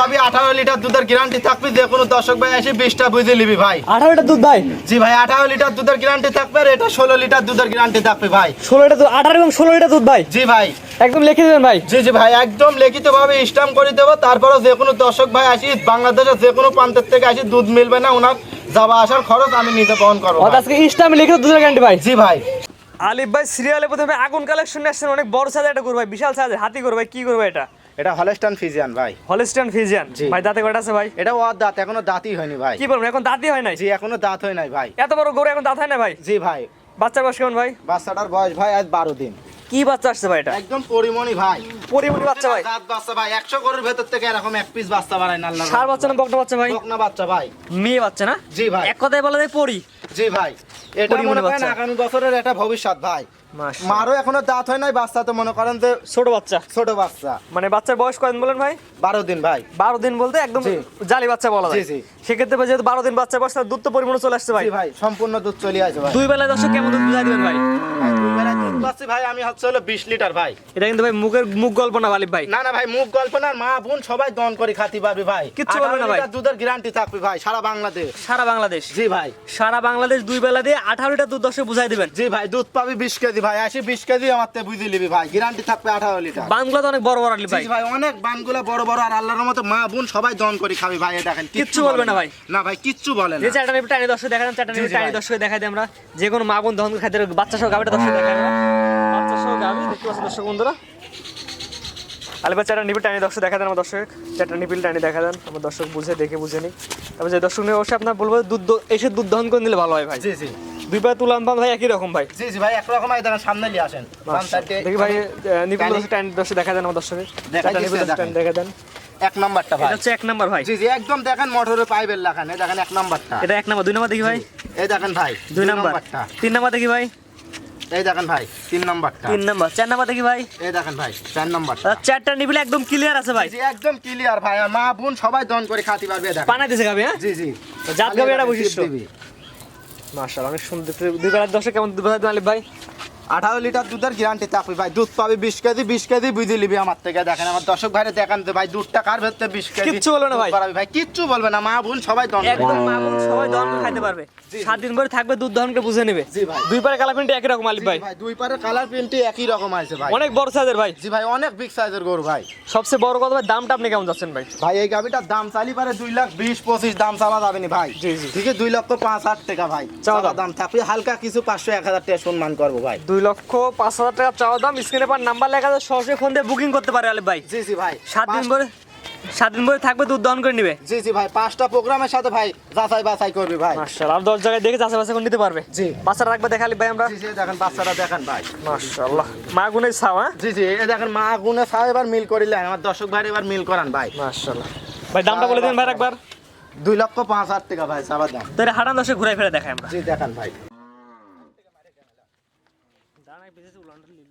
পাবি আঠারো লিটার দুধের গ্যারান্টি থাকবে যে কোনো দর্শক ভাই এসে বিশটা বুঝে নিবি ভাই। আঠারো লিটার দুধ ভাই? জি ভাই আঠারো লিটার দুধের গ্যারান্টি থাকবে আর এটা ষোলো লিটার দুধের গ্যারান্টি থাকবে ভাই। ষোলো লিটার দুধ আঠারো এবং ষোলো লিটার দুধ ভাই? জি ভাই। একদম লিখে দেবেন ভাই। জি জি ভাই একদম লিখিত ভাবে স্টাম্প করে দেবো তারপরে যে কোনো দর্শক ভাই আসি বাংলাদেশের যে কোনো প্রান্তের থেকে আসি দুধ মিলবে না ওনার যাওয়া আসার খরচ আমি নিজে বহন করব। আজকে ইস্টামে লিখে দুধের গ্যারান্টি ভাই। জি ভাই। আলিফ ভাই সিরিয়ালে প্রথমে আগুন কালেকশন আসছেন অনেক বড় সাইজের একটা গরু ভাই বিশাল সাইজের হাতি ভাই কি করবে এটা? এটা হলেস্টান ফিজিয়ান ভাই। হলিস্টান ফিজিয়ান ভাই দাঁতে কয়টা আছে ভাই? এটা ওর দাঁত এখনও দাঁতই হয়নি ভাই। কি বলবেন এখন দাঁতই হয় নাই? জি এখনও দাঁত হয় নাই ভাই। এত বড় গরু এখন দাঁত হয় না ভাই? জি ভাই। বাচ্চা বয়স কেমন ভাই? বাচ্চাটার বয়স ভাই আজ বারো দিন। কি বাচ্চা আসছে ভাই এটা? একদম পরিমণি ভাই। পরিমণি বাচ্চা ভাই। দাঁত বাচ্চা ভাই একশো গরুর ভেতর থেকে এরকম এক পিস বাচ্চা বানায় না আল্লাহ সার বাচ্চা না বকনা বাচ্চা ভাই? বকনা বাচ্চা ভাই। মেয়ে বাচ্চা না? জি ভাই। এক কথায় বলা যায় পরি। জি ভাই। এটা মনে বাচ্চা। আগামী বছরের একটা ভবিষ্যৎ ভাই। মারও এখনও দাঁত হয় নাই বাচ্চা তো মনে করেন যে ছোট বাচ্চা। ছোট বাচ্চা। মানে বাচ্চার বয়স কয়দিন বলেন ভাই? বারো দিন ভাই। বারো দিন বলতে একদম জালি বাচ্চা বলা যায়। সেক্ষেত্রে ভাই যেহেতু বারো দিন বাচ্চা বয়স তার দুধ তো পরিমাণে চলে আসছে ভাই। ভাই সম্পূর্ণ দুধ চলে আসে ভাই। দুই বেলা দর্শক কেমন দুধ বুঝাই দিবেন ভাই ভাই, দুই বেলায় দুধ পাচ্ছি ভাই আমি হচ্ছে হলো বিশ লিটার ভাই। এটা কিন্তু ভাই মুখের মুখ গল্প না ভাই। না না ভাই মুখ গল্প না মা বোন সবাই দন করে খাতি পারবি ভাই। কিচ্ছু বলবে না ভাই। দুধের গ্যারান্টি থাকবে ভাই সারা বাংলাদেশ। সারা বাংলাদেশ। জি ভাই। সারা বাংলাদেশ দুই বেলা দিয়ে আঠারো লিটার দুধ দর্শক বুঝাই দিবেন। জি ভাই দুধ পাবি বিশ কেজি ভাই আসি বিশ কেজি আমার থেকে বুঝে নিবি ভাই গ্যারান্টি থাকবে আঠারো লিটার। বানগুলো তো অনেক বড় বড় ভাই। ভাই অনেক বানগুলা বড় বড় আর আল্লাহর মতো মা বোন সবাই দন করে খাবি ভাই দেখেন কিচ্ছু বলবে না ভাই। না ভাই কিচ্ছু বলে না। যে চারটা নিবি টাইনি দর্শক দেখা দেন চারটা ভাই। দর্শক দেখাই দিই আমরা। যে কোনো মা বোন দহন করে খাইতে বাচ্চা সহ গাবিটা দর্শক দেখাই দেখতে দর্শক বন্ধুরা। আলিফা চারটা টাইনি দর্শক দেখা দেন আমার দর্শক। চারটা নিবিল টাইনি দেখা দেন আমার দর্শক বুঝে দেখে বুঝে নিই তারপর যে দর্শক নিয়ে অবশ্যই আপনার বলব দুধ এসে দুধ দহন করে নিলে ভালো হয় ভাই। জি জি। দুই পায়ে তুলান পান ভাই একই রকম ভাই। জি জি ভাই একরকম এই দেখেন সামনে নিয়ে আসেন। দেখি ভাই নিবিল দর্শক টাইনি দর্শক দেখা দেন আমার দেখা দেন এক নাম্বারটা ভাই। এটা হচ্ছে এক নাম্বার ভাই। জি জি একদম দেখেন মোটরের পাইপের লাগান। দেখেন এক নাম্বারটা। এটা এক নাম্বার দুই নাম্বার দেখি ভাই। এই দেখেন ভাই দুই নাম্বার। নাম্বারটা। তিন নাম্বার দেখি ভাই। এই দেখেন ভাই তিন নম্বর তিন নাম্বার। চার নাম্বার দেখি ভাই? এই দেখেন ভাই চার নম্বর চারটা নিবিলে একদম ক্লিয়ার আছে ভাই। জি একদম ক্লিয়ার ভাই আর মা বোন সবাই দন করে খাতি পারবে দেখেন। পানা দিছে গাবি হ্যাঁ? জি জি। জাত গাবি এটা বৈশিষ্ট্য। মাশাআল্লাহ অনেক সুন্দর। দুই দশে কেমন দুই আলিফ ভাই? আঠারো লিটার দুধের গ্যারান্টি থাকবে ভাই দুধ পাবি বিশ কেজি বিশ কেজি বুঝে নিবি আমার থেকে। দেখেন আমার দর্শক ভাইরে দেখান তো ভাই দুধটা কার ভেতরে বিশ কেজি? কিচ্ছু বলবে না ভাই। ভাই কিচ্ছু বলবে না মা বোন সবাই দন একদম মা বোন সবাই করে খাইতে পারবে। সাত দিন পরে থাকবে দুধ দহন বুঝে নেবে। জি ভাই। দুই পারে কালার প্রিন্ট একই রকম আলিফ ভাই। ভাই দুই পারে কালার প্রিন্ট একই রকম আছে ভাই। অনেক বড় সাইজের ভাই। জি ভাই অনেক বিগ সাইজের গরু ভাই। সবচেয়ে বড় কথা ভাই দামটা আপনি কেমন যাচ্ছেন ভাই? ভাই এই গাভিটার দাম চালি পারে দুই লাখ বিশ পঁচিশ দাম চাওয়া যাবে না ভাই। জি, জি। ঠিক আছে দুই লক্ষ পাঁচ হাজার টাকা ভাই। চাওয়া দাম। দাম থাকবে হালকা কিছু পাঁচশো এক হাজার টাকা সম্মান করব ভাই। দুই লক্ষ পাঁচ হাজার টাকা চাওয়া দাম। স্ক্রিনে পার নাম্বার লেখা আছে সরাসরি ফোন দিয়ে বুকিং করতে পারে আলিফ ভাই। জি জি ভাই। সাত দিন পরে সাত দিন পরে থাকবে দুধ দহন করে নিবে। জি জি ভাই পাঁচটা প্রোগ্রামের সাথে ভাই যাচাই বাছাই করবি ভাই। মাশাআল্লাহ আর দশ জায়গায় দেখে চাষে বাসে করে নিতে পারবে। জি। বাচ্চাটা রাখবে দেখা আলিফ ভাই আমরা। জি জি দেখেন বাচ্চাটা দেখেন ভাই। মাশাআল্লাহ মা গুনে ছাও হ্যাঁ? জি জি এই দেখেন মা গুনে সাহেব এবার মিল করিলেন আমার দর্শক ভাই এবার মিল করান ভাই। মাশাআল্লাহ। ভাই দামটা বলে দিন ভাই একবার দুই লক্ষ পাঁচ হাজার টাকা ভাই সাবার দাম। তো এটা হাঁটান দশে ঘুরে ফিরে দেখাই আমরা। জি দেখান ভাই। बेसेस उलांडून लिहिली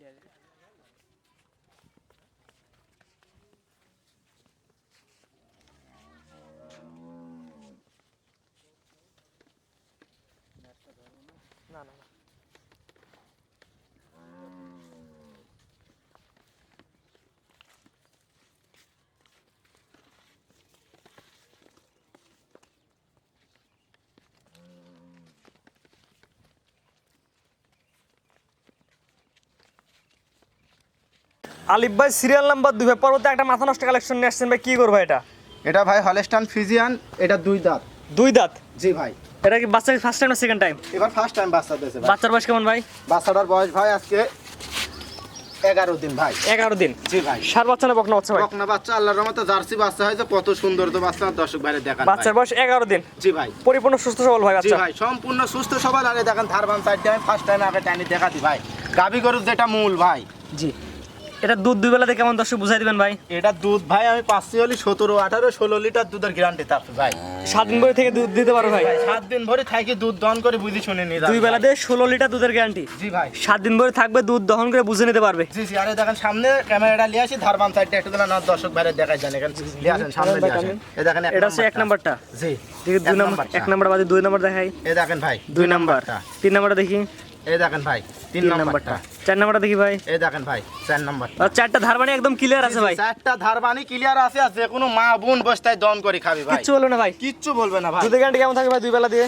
আলিফ ভাই সিরিয়াল নাম্বার দুই ভাই পরবর্তী একটা মাথা নষ্ট কালেকশন নিয়ে আসছেন ভাই কি করব এটা? এটা ভাই হলেস্টান ফিজিয়ান এটা দুই দাঁত। দুই দাঁত? জি ভাই। এটা কি বাচ্চা ফার্স্ট টাইম না সেকেন্ড টাইম এবার ফার্স্ট টাইম বাচ্চা দিয়েছে ভাই। বাচ্চার বয়স কেমন ভাই? বাচ্চাটার বয়স ভাই আজকে এগারো দিন ভাই। এগারো দিন। জি ভাই। সার বাচ্চা না বকনা বাচ্চা ভাই? বকনা বাচ্চা আল্লাহর রহমতে জার্সি বাচ্চা হয়েছে কত সুন্দর তো বাচ্চা দর্শক বাইরে দেখান বাচ্চার বয়স এগারো দিন। জি ভাই। পরিপূর্ণ সুস্থ সবল ভাই জি বাচ্চা ভাই সম্পূর্ণ সুস্থ সবল। আরে দেখেন ধারবান সাইড আমি ফার্স্ট টাইম আগে টাইনি দেখাতি ভাই। গাবি গরুর যেটা মূল ভাই। জি। এটা দুধ দুই বেলাতে কেমন দর্শক বুঝাই দিবেন ভাই? এটা দুধ ভাই আমি পাচ্ছি হলি সতেরো আঠারো ষোলো লিটার দুধের গ্যারান্টি থাকবে ভাই। সাত দিন ভরে থেকে দুধ দিতে পারো ভাই। ভাই সাত দিন ভরে থাকি দুধ দহন করে বুঝি শুনে নিয়ে দুই। বেলাতে ষোলো লিটার দুধের গ্যারান্টি জি ভাই। সাত দিন ভরে থাকবে দুধ দহন করে বুঝে নিতে পারবে। জি জি আরে দেখেন সামনে ক্যামেরাটা নিয়ে আসি ধারবান সাইডটা একটু দিলে না দর্শক বাইরে দেখাই যান এখানে নিয়ে আসেন সামনে নিয়ে আসেন। এ দেখেন এটা হচ্ছে এক নাম্বারটা। জি দেখি দুই নাম্বার এক নাম্বার বাদে দুই নাম্বার দেখাই। এ দেখেন ভাই দুই নাম্বার। নাম্বারটা। তিন নাম্বারটা দেখি। এই দেখেন ভাই তিন নাম্বারটা। চার নাম্বারটা দেখি ভাই। এই দেখেন ভাই চার নাম্বার। আর চারটা ধারবানি একদম ক্লিয়ার আছে ভাই। চারটা ধারবানি ক্লিয়ার আছে আর যে কোনো মা বোন বসতায় দন করে খাবি ভাই। কিচ্ছু বলবে না ভাই। কিচ্ছু বলবে না ভাই। দুধের গ্যারান্টি কেমন থাকে ভাই দুই বেলা দিয়ে?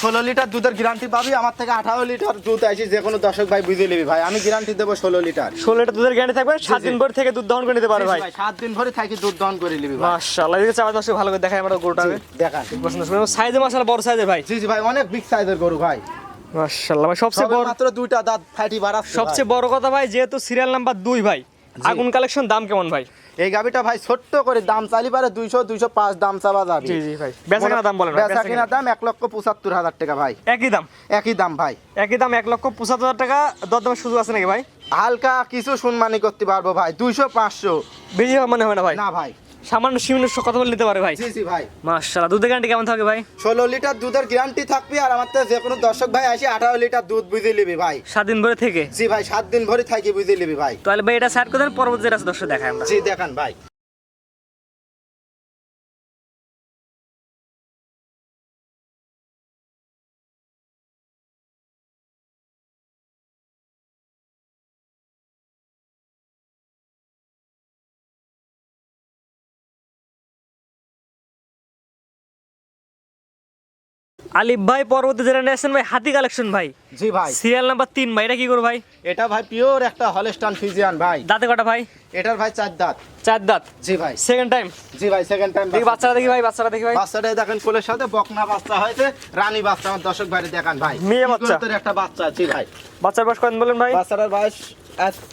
ষোলো লিটার দুধের গ্যারান্টি পাবি আমার থেকে আঠারো লিটার দুধ আইসি যে কোনো দর্শক ভাই বুঝে নিবি ভাই। আমি গ্যারান্টি দেবো ষোলো লিটার ষোলো লিটার দুধের গ্যারান্টি থাকবে সাত দিন পর থেকে দুধ দহন করে নিতে পারে ভাই। সাত দিন ভরে থাকি দুধ দহন করে নিবি মাশাআল্লাহ এদিকে দর্শক ভালো করে আমরা দেখান। সাইজে মাশাআল্লাহ বড় সাইজের ভাই। জি জি ভাই অনেক বিগ সাইজের গরু ভাই। মাশাআল্লাহ ভাই সবচেয়ে বড় মাত্র দুইটা দাঁত ফাটি বাড়াচ্ছে সবচেয়ে বড় কথা ভাই যেহেতু সিরিয়াল নাম্বার দুই ভাই আগুন কালেকশন দাম কেমন ভাই? এই গাবিটা ভাই ছোট্ট করে দাম চালি পারে দুইশো দুইশো পাঁচ দাম চাওয়া যাবে। জি জি ভাই। বেচা কেনা দাম বলেন ভাই, বেচা বেচা কেনা। দাম এক লক্ষ পঁচাত্তর হাজার টাকা ভাই। একই দাম? একই দাম ভাই। একই দাম এক লক্ষ পঁচাত্তর হাজার টাকা দরদামের সুযোগ আছে নাকি ভাই? হালকা কিছু শুনমানি করতে পারব ভাই দুইশো পাঁচশো। বেশি মনে হয় না ভাই? না ভাই। সামান্য সীমিত কথা বলে নিতে পারে ভাই। জি জি ভাই। মাশাআল্লাহ দুধের গ্যারান্টি কেমন থাকবে ভাই? ষোলো লিটার দুধের গ্যারান্টি থাকবে আর আমার থেকে যে কোনো দর্শক ভাই আসে আঠারো লিটার দুধ বুঝে নেবে ভাই। সাত দিন ভরে থেকে? জি ভাই সাত দিন ভরে থাকি বুঝে নেবে ভাই। তাহলে ভাই এটা সাইড করে দেন পরবর্তী রাস্তা দর্শক দেখেন আমরা। জি দেখান ভাই। আলিফ ভাই পরবর্তী নিয়ে ভাই হাতি কালেকশন ভাই। জি ভাই। সিরিয়াল নাম্বার তিন ভাই এটা কি করব ভাই? এটা ভাই পিওর একটা হলস্টান ফিজিয়ান ভাই। দাঁতে কটা ভাই? এটার ভাই চার দাঁত। চার দাঁত? জি ভাই। সেকেন্ড টাইম জি ভাই সেকেন্ড টাইম দেখি বাচ্চারা দেখি ভাই বাচ্চারা দেখি ভাই। বাচ্চাটা দেখেন কোলের সাথে বকনা বাচ্চা হয়েছে রানী বাচ্চা আমার দর্শক ভাই দেখান ভাই। মেয়ে বাচ্চা? একটা বাচ্চা জি ভাই। বাচ্চার বয়স কত বলেন ভাই? বাচ্চাটার বয়স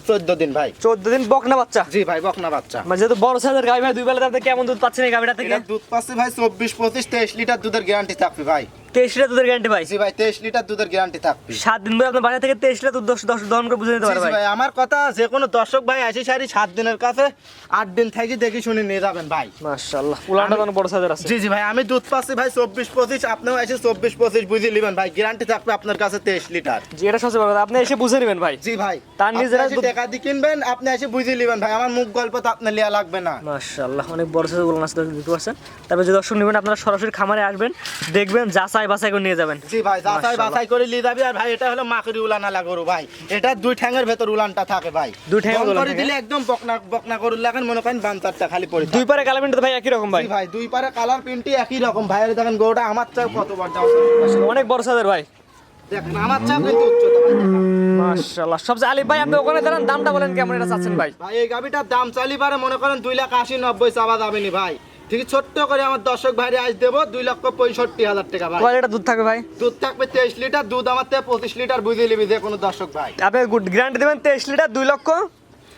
চোদ্দ দিন ভাই। চোদ্দ দিন বকনা বাচ্চা? জি ভাই বকনা বাচ্চা। মানে যেহেতু বড় সাইজের গাই ভাই দুই বেলা কেমন দুধ পাচ্ছেন এই গাভিটা থেকে? দুধ পাচ্ছে ভাই চব্বিশ পঁচিশ তেইশ লিটার দুধের গ্যারান্টি থাকবে ভাই। তেইশ লিটার দুধের গ্যারান্টি ভাই। জি ভাই তেইশ লিটার দুধের গ্যারান্টি থাকবে। সাত দিন ধরে আপনার বাসা থেকে তেইশ লিটার দুধ দশ দশ দহন করে বুঝে নিতে জি, পারে জি ভাই। আমার কথা যে কোনো দর্শক ভাই আসি সারি সাত দিনের কাছে আট দিন থেকে দেখি শুনে নিয়ে যাবেন ভাই। মাশাআল্লাহ উলানটা অনেক বড় সাইজের আছে? জি জি ভাই আমি দুধ পাচ্ছি ভাই চব্বিশ পঁচিশ আপনিও এসে চব্বিশ পঁচিশ বুঝে নেবেন ভাই গ্যারান্টি থাকবে আপনার কাছে তেইশ লিটার। জি এটা সবচেয়ে বড় কথা আপনি এসে বুঝে নেবেন ভাই। জি ভাই তার নিজেরা টাকা দিয়ে কিনবেন আপনি এসে বুঝে নেবেন ভাই আমার মুখ গল্প তো আপনার লিয়া লাগবে না। মাশাআল্লাহ অনেক বড় সাইজের উলান আছে দেখতে পাচ্ছেন। তারপরে যে দর্শক নেবেন আপনারা সরাসরি খামারে আসবেন দেখবেন যাচাই বাছাই করে নিয়ে যাবেন। জি ভাই যাচাই। বাছাই করে নিয়ে যাবি আর ভাই এটা হলো মাকড়ি উলান আলা গরু ভাই। এটা দুই ঠ্যাঙের ভেতর উলানটা থাকে ভাই। দুই ঠ্যাঙের উলান করে দিলে একদম বকনা বকনা গরুর লাগান মনে করেন বান্তারটা খালি পড়ে দুই পারে কালামিনটা তো ভাই একই রকম ভাই। জি ভাই দুই পারে কালার প্রিন্টই একই রকম। ভাইয়ের দেখেন গরুটা আমার চাও কত বড় দাও। অনেক বড় সাইজের ভাই। দেখেন আমার চাও কিন্তু উচ্চতা ভাই মাশাআল্লাহ সবচেয়ে আলিফ ভাই আপনি ওখানে দাঁড়ান দামটা বলেন কেমন এটা চাচ্ছেন ভাই। ভাই এই গাবিটার দাম চালি পারে মনে করেন দুই লাখ আশি নব্বই চাবা যাবে নি ভাই। ঠিক ছোট্ট করে আমার দর্শক ভাইরে আজ দেবো দুই লক্ষ পঁয়ষট্টি হাজার টাকা ভাই। কয় লিটার দুধ থাকবে ভাই? দুধ থাকবে তেইশ লিটার দুধ আমার থেকে পঁচিশ লিটার বুঝিয়ে নিবি যে কোনো দর্শক ভাই। আপনি গুড গ্যারান্টি দেবেন তেইশ লিটার দুই লক্ষ?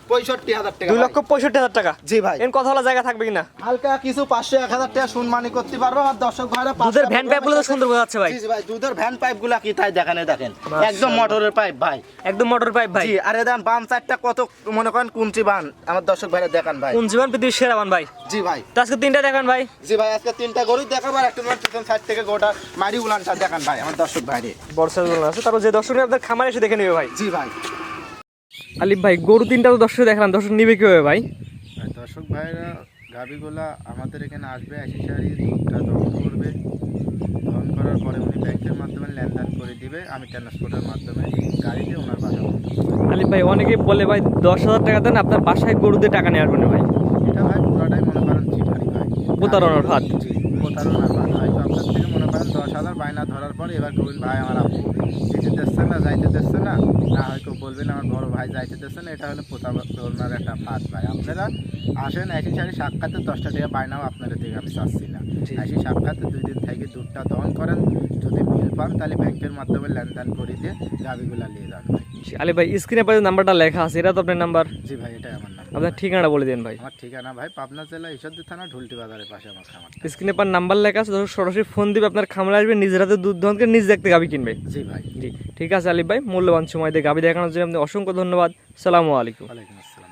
পঁয়ষট্টি হাজার টাকা দুই লক্ষ পঁয়ষট্টি হাজার টাকা? জি ভাই। এর কথা বলা জায়গা থাকবে কিনা? হালকা কিছু পাঁচশো এক হাজার টাকা শুনমানি করতে পারব আমার দর্শক ভাইরা দুধের ভ্যান পাইপগুলো সুন্দর বোঝা ভাই। জি জি ভাই দুধের ভ্যান পাইপগুলা কি তাই দেখেন দেখেন। একদম মোটরের পাইপ ভাই। একদম মোটর পাইপ ভাই। জি আরে দেন বাম চারটা কত মনে করেন কুঞ্চি বান। আমার দর্শক ভাইরা দেখান ভাই। কোন জীবন পৃথিবীর সেরা বান ভাই। জি ভাই। আজকে তিনটা দেখান ভাই। জি ভাই আজকে তিনটা গরু দেখাবো আর একটা পিছন সাইড থেকে গোটা মারি উলানটা দেখান ভাই আমার দর্শক ভাইরে। আছে। তারপর যে দর্শক আপনার খামারে এসে দেখে নেবে ভাই। জি ভাই। আলিফ ভাই গরু তিনটা তো দর্শক দেখালাম দর্শক নিবে কি হবে ভাই দর্শক ভাইরা গাভিগুলা আমাদের এখানে আসবে আসি সারি দুধটা দহন করবে দহন করার পরে উনি ব্যাংকের মাধ্যমে লেনদেন করে দিবে আমি ট্রান্সপোর্টের মাধ্যমে গাড়িতে ওনার বাসা আলিফ ভাই অনেকে বলে ভাই দশ হাজার টাকা দেন আপনার বাসায় গরু দিয়ে টাকা নিয়ে আসবেন ভাই? এটা ভাই পুরোটাই মনে করেন প্রতারণার। জি প্রতারণার ফাঁদ হয়তো আপনার থেকে মনে করেন দশ না ধরার পরে এবার কবিন ভাই আমার আপু যেতে দিচ্ছে না যাইতে দিচ্ছে না না হয়তো বলবেন আমার বড় ভাই যাইতে দিচ্ছে না এটা হলো প্রতারণার একটা ফাঁদ ভাই আপনারা আসেন একই সারি সাক্ষাতে দশটা টাকা বায়নাও আপনাদের থেকে আমি চাচ্ছি না। একই সাক্ষাতে দুই দিন থেকে দুধটা দহন করেন পান তাহলে ব্যাংকের মাধ্যমে লেনদেন করে দিয়ে গাভিগুলা নিয়ে যান ভাই। ভাই স্ক্রিনে পাশে নাম্বারটা লেখা আছে এটা তো আপনার নাম্বার জি ভাই এটাই আমার আপনার ঠিকানাটা বলে দিন ভাই। আমার ঠিকানা ভাই পাবনা জেলা ঈশ্বরদী থানা ঢুলটি বাজারের পাশে আমার খামার স্ক্রিনে পার নাম্বার লেখা আছে সরাসরি ফোন দিবে আপনার খামারে আসবে নিজের হাতে দুধ নিজ দেখতে গাবি কিনবে। জি ভাই। জি ঠিক আছে আলিফ ভাই মূল্যবান সময় দিয়ে গাবি দেখানোর জন্য আপনি অসংখ্য ধন্যবাদ। সালামু আলাইকুম। ওয়ালাইকুম আসসালাম